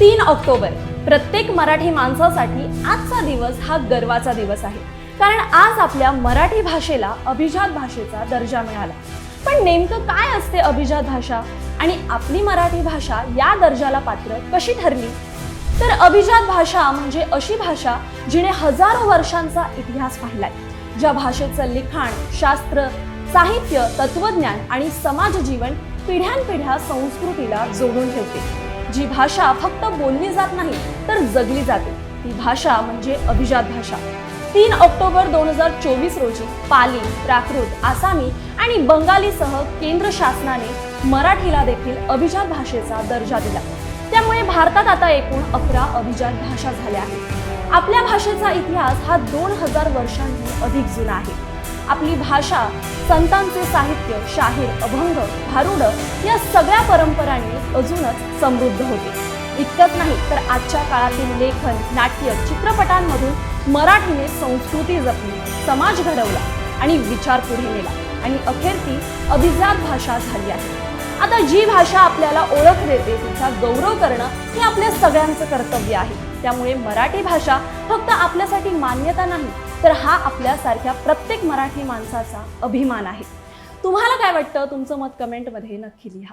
तीन ऑक्टोबर प्रत्येक मराठी माणसासाठी आजचा दिवस हा गर्वाचा दिवस आहे. कारण आज आपल्या मराठी भाषेला अभिजात भाषेचा दर्जा मिळाला. पण नेमकं काय असते अभिजात भाषा? आणि आपली मराठी भाषा या दर्जाला पात्र कशी ठरली? तर अभिजात भाषा म्हणजे अशी भाषा जिने हजारो वर्षांचा इतिहास पाहिलाय ज्या भाषेचं लिखाण शास्त्र साहित्य तत्वज्ञान आणि समाज जीवन पिढ्यानपिढ्या संस्कृतीला जोडून ठेवते. जी भाषा फक्त बोलली जात नाही तर जगली जाते. ती भाषा म्हणजे अभिजात भाषा. तीन ऑक्टोबर दोन हजार चोवीस रोजी पाली प्राकृत आसामी आणि बंगालीसह केंद्र शासनाने मराठीला देखील अभिजात भाषेचा दर्जा दिला. त्यामुळे भारतात आता एकूण अकरा अभिजात भाषा झाल्या आहेत. आपल्या भाषेचा इतिहास हा दोन हजार वर्षांहून अधिक जुना आहे. आपली भाषा संतांचे साहित्य शाहीर अभंग भारुड या सगळ्या परंपरांनी अजूनच समृद्ध होते. इतकंच नाही तर आजच्या काळातील लेखन नाट्य चित्रपटांमधून मराठीने संस्कृती जपली समाज घडवला आणि विचार पुढे नेला. आणि अखेर ती अभिजात भाषा झाली आहे. आता जी भाषा आपल्याला ओळख देते तिचा गौरव करणं हे आपल्या सगळ्यांचं कर्तव्य आहे. त्यामुळे मराठी भाषा फक्त आपल्यासाठी मान्यता नाही तर हा आपल्यासारख्या प्रत्येक मराठी माणसाचा अभिमान आहे. तुम्हाला काय वाटतं? तुमचं मत कमेंटमध्ये नक्की लिहा.